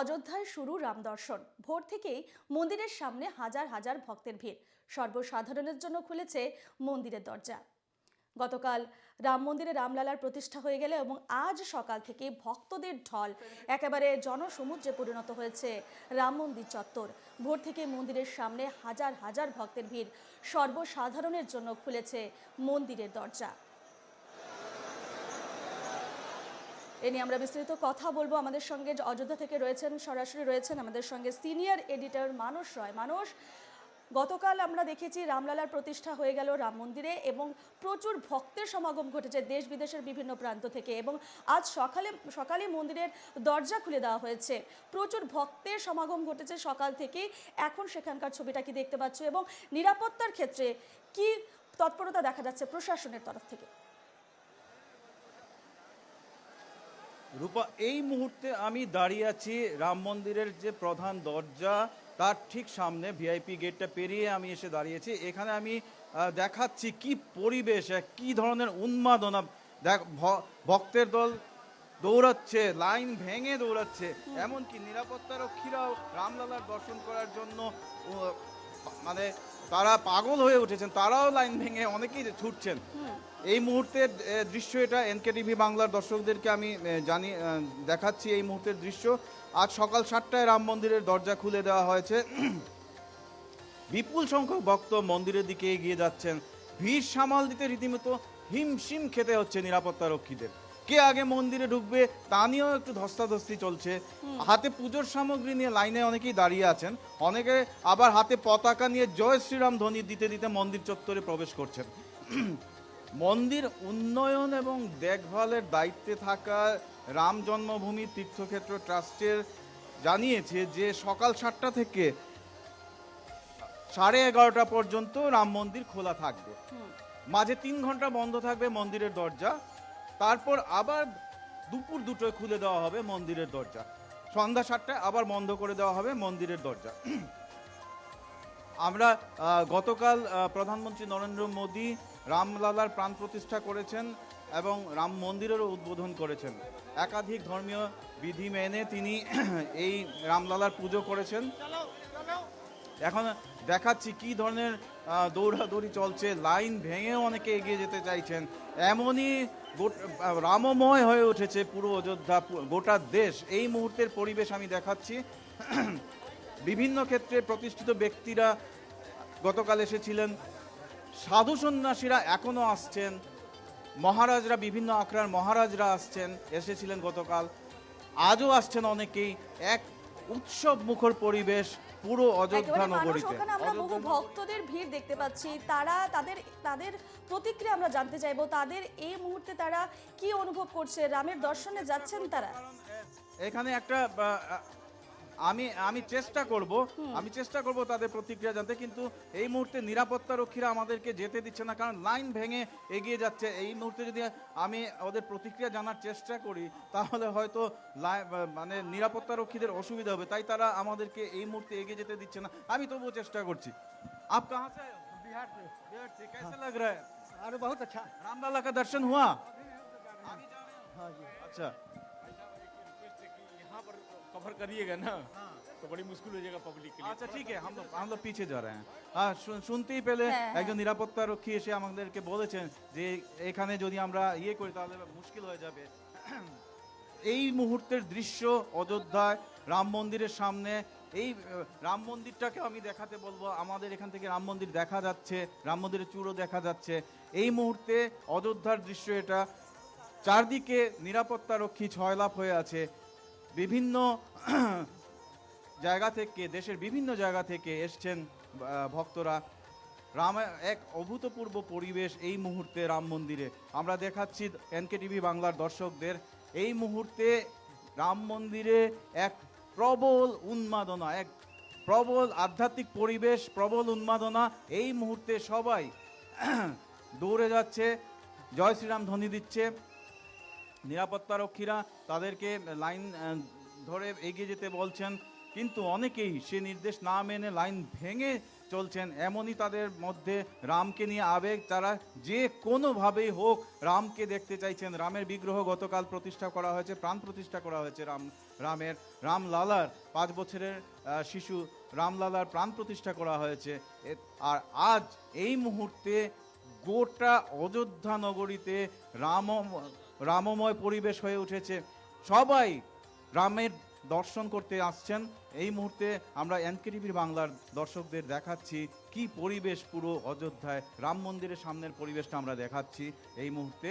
অযোধ্যায় শুরু রাম দর্শন। ভোর থেকেই মন্দিরের সামনে হাজার হাজার ভক্তের ভিড়। সর্বসাধারণের জন্য খুলেছে মন্দিরের দরজা। গতকাল রাম মন্দিরে রামলালার প্রতিষ্ঠা হয়ে গেলে এবং আজ সকাল থেকে ভক্তদের ঢল, একেবারে জনসমুদ্রে পরিণত হয়েছে রাম মন্দির চত্বর। ভোর থেকে মন্দিরের সামনে হাজার হাজার ভক্তের ভিড়। সর্বসাধারণের জন্য খুলেছে মন্দিরের দরজা। এ নিয়ে আমরা বিস্তারিত কথা বলব। আমাদের সঙ্গে অযোধ্যা থেকে রয়েছেন, সরাসরি রয়েছেন আমাদের সঙ্গে সিনিয়র এডিটর মানস রয়। মানস, গতকাল আমরা দেখেছি রামলালার প্রতিষ্ঠা হয়ে গেল রাম মন্দিরে এবং প্রচুর ভক্তের সমাগম ঘটেছে দেশ বিদেশের বিভিন্ন প্রান্ত থেকে এবং আজ সকালে সকালে মন্দিরের দরজা খুলে দেওয়া হয়েছে। প্রচুর ভক্তের সমাগম ঘটেছে সকাল থেকেই। এখন সেখানকার ছবিটা কি দেখতে পাচ্ছ এবং নিরাপত্তার ক্ষেত্রে কি তৎপরতা দেখা যাচ্ছে প্রশাসনের তরফ থেকে? রূপা, এই মুহূর্তে আমি দাঁড়িয়ে আছি রাম মন্দিরের যে প্রধান দরজা, তার ঠিক সামনে ভিআইপি গেটটা পেরিয়ে আমি এসে দাঁড়িয়েছি। এখানে আমি দেখাচ্ছি কি পরিবেশ কি ধরনের উন্মাদনা। দেখ ভক্তের দল দৌড়াচ্ছে, লাইন ভেঙে দৌড়াচ্ছে, এমনকি নিরাপত্তারক্ষীরাও রামলালার দর্শন করার জন্য মানে তারা পাগল হয়ে উঠেছেন তারাও লাইন ভেঙে অনেকেই ছুটছেন। এই মুহূর্তের দৃশ্য এটা এনকে টিভি বাংলার দর্শকদেরকে আমি জানি দেখাচ্ছি এই মুহূর্তের দৃশ্য। আজ সকাল সাতটায় রাম মন্দিরের দরজা খুলে দেওয়া হয়েছে। বিপুল সংখ্যক ভক্ত মন্দিরের দিকে এগিয়ে যাচ্ছেন। ভিড় সামাল দিতে রীতিমতো হিমশিম খেতে হচ্ছে নিরাপত্তা রক্ষীদের কে আগে মন্দিরে ঢুকবে তা নিয়েও একটু ধস্তাধস্তি চলছে। হাতে পুজোর সামগ্রী নিয়ে লাইনে অনেকেই দাঁড়িয়ে আছেন। অনেকে আবার হাতে পতাকা নিয়ে জয় শ্রীরাম ধ্বনি দিতে দিতে মন্দির চত্বরে প্রবেশ করছেন। মন্দির উন্নয়ন এবং দেখভালের দায়িত্বে থাকা রাম জন্মভূমি তীর্থক্ষেত্র ট্রাস্টের জানিয়েছে যে সকাল সাতটা থেকে সাড়ে এগারোটা পর্যন্ত রাম মন্দির খোলা থাকবে। মাঝে তিন ঘণ্টা বন্ধ থাকবে মন্দিরের দরজা। তারপর আবার দুপুর দুটোয় খুলে দেওয়া হবে মন্দিরের দরজা। সন্ধ্যা সাতটায় আবার বন্ধ করে দেওয়া হবে মন্দিরের দরজা। আমরা গতকাল প্রধানমন্ত্রী নরেন্দ্র মোদী রামলালার প্রাণ প্রতিষ্ঠা করেছেন এবং রাম মন্দিরেরও উদ্বোধন করেছেন। একাধিক ধর্মীয় বিধি মেনে তিনি এই রামলালার পুজো করেছেন। এখন দেখাচ্ছি কি ধরনের দৌড়াদৌড়ি চলছে। লাইন ভেঙে অনেকে এগিয়ে যেতে চাইছেন। এমনই রামময় হয়ে উঠেছে পুরো অযোধ্যা গোটা দেশ। এই মুহূর্তের পরিবেশ আমি দেখাচ্ছি। বিভিন্ন ক্ষেত্রে প্রতিষ্ঠিত ব্যক্তিরা গতকাল এসেছিলেন। সাধু সন্ন্যাসীরা এখনও আসছেন। মহারাজরা, বিভিন্ন আখড়ার মহারাজরা আসছেন, এসেছিলেন গতকাল। আজও আসছেন অনেকেই। এক উৎসব মুখর পরিবেশ। পুরো অযোধ্যা মানুষ নগরীতে। আমরা বহু ভক্তদের ভিড় দেখতে পাচ্ছি। তারা তাদের তাদের প্রতিক্রিয়া আমরা জানতে চাইব। তাদের এই মুহূর্তে তারা কি অনুভব করছে? রামের দর্শনে যাচ্ছেন তারা? এখানে একটা আমি আমি চেষ্টা করব আমি চেষ্টা করব তাদের প্রতিক্রিয়া জানতে কিন্তু এই মুহূর্তে নিরাপত্তা রক্ষীরা আমাদেরকে যেতে দিচ্ছে না কারণ লাইন ভেঙে এগিয়ে যাচ্ছে এই মুহূর্তে যদি আমি ওদের প্রতিক্রিয়া জানার চেষ্টা করি তাহলে হয়তো লাই- মানে নিরাপত্তা রক্ষীদের অসুবিধা হবে তাই তারা আমাদেরকে এই মুহূর্তে এগিয়ে যেতে দিচ্ছে না আমি তবুও চেষ্টা করছি আপ কাহা সে আয়ে हो? बिहार से बिहार से कैसे लग रहा है अरे बहुत अच्छा रामलाला का दर्शन हुआ हाँ जी अच्छा यहाँ पर कवर करिएगा ना तो बड़ी मुश्किल हो जाएगा पब्लिक के लिए আচ্ছা ঠিক আছে हम लोग हम लोग पीछे जा रहे हैं হ্যাঁ শু- শুনতেই পেলে হ্যাঁ, হ্যাঁ। একজন নিরাপত্তা রক্ষী এসে আমাদেরকে বলেছেন যে এখানে যদি আমরা ইয়ে করি তাহলে মুশকিল হয়ে যাবে এই মুহূর্তের দৃশ্য অযোধ্যায় রাম মন্দিরের সামনে এই আহ, রাম মন্দিরটাকে আমি দেখাতে বলবো আমাদের এখান থেকে রাম মন্দির দেখা যাচ্ছে রাম মন্দিরের চূড়ও দেখা যাচ্ছে এই মুহূর্তে অযোধ্যার দৃশ্য এটা চারদিকে নিরাপত্তা রক্ষী ছয়লাভ হয়ে আছে বিভিন্ন জায়গা থেকে, দেশের বিভিন্ন জায়গা থেকে এসছেন ভক্তরা। রাম, এক অভূতপূর্ব পরিবেশ এই মুহূর্তে রাম মন্দিরে। আমরা দেখাচ্ছি এনকে টিভি বাংলার দর্শকদের, এই মুহূর্তে রাম মন্দিরে এক প্রবল উন্মাদনা, এক প্রবল আধ্যাত্মিক পরিবেশ, প্রবল উন্মাদনা, এই মুহূর্তে সবাই দৌড়ে যাচ্ছে, জয় শ্রীরাম ধ্বনি দিচ্ছে। নিরাপত্তা রক্ষীরা তাদেরকে লাইন ধরে এগিয়ে যেতে বলছেন, কিন্তু অনেকেই সে নির্দেশ না মেনে লাইন ভেঙে চলছেন। এমনই তাদের মধ্যে রামকে নিয়ে আবেগ, তারা যে কোনোভাবেই হোক রামকে দেখতে চাইছেন। রামের বিগ্রহ গতকাল প্রতিষ্ঠা করা হয়েছে, প্রাণ প্রতিষ্ঠা করা হয়েছে রাম, রামের, রামলালার পাঁচ বছরের শিশু রামলালার প্রাণ প্রতিষ্ঠা করা হয়েছে। আর আজ এই মুহূর্তে গোটা অযোধ্যা নগরীতে রাম রামময় পরিবেশ হয়ে উঠেছে। সবাই রামের দর্শন করতে আসছেন। এই মুহূর্তে আমরা এনকেটিভির বাংলার দর্শকদের দেখাচ্ছি কি পরিবেশ পুরো অযোধ্যায়। রাম মন্দিরের সামনের পরিবেশটা আমরা দেখাচ্ছি এই মুহূর্তে।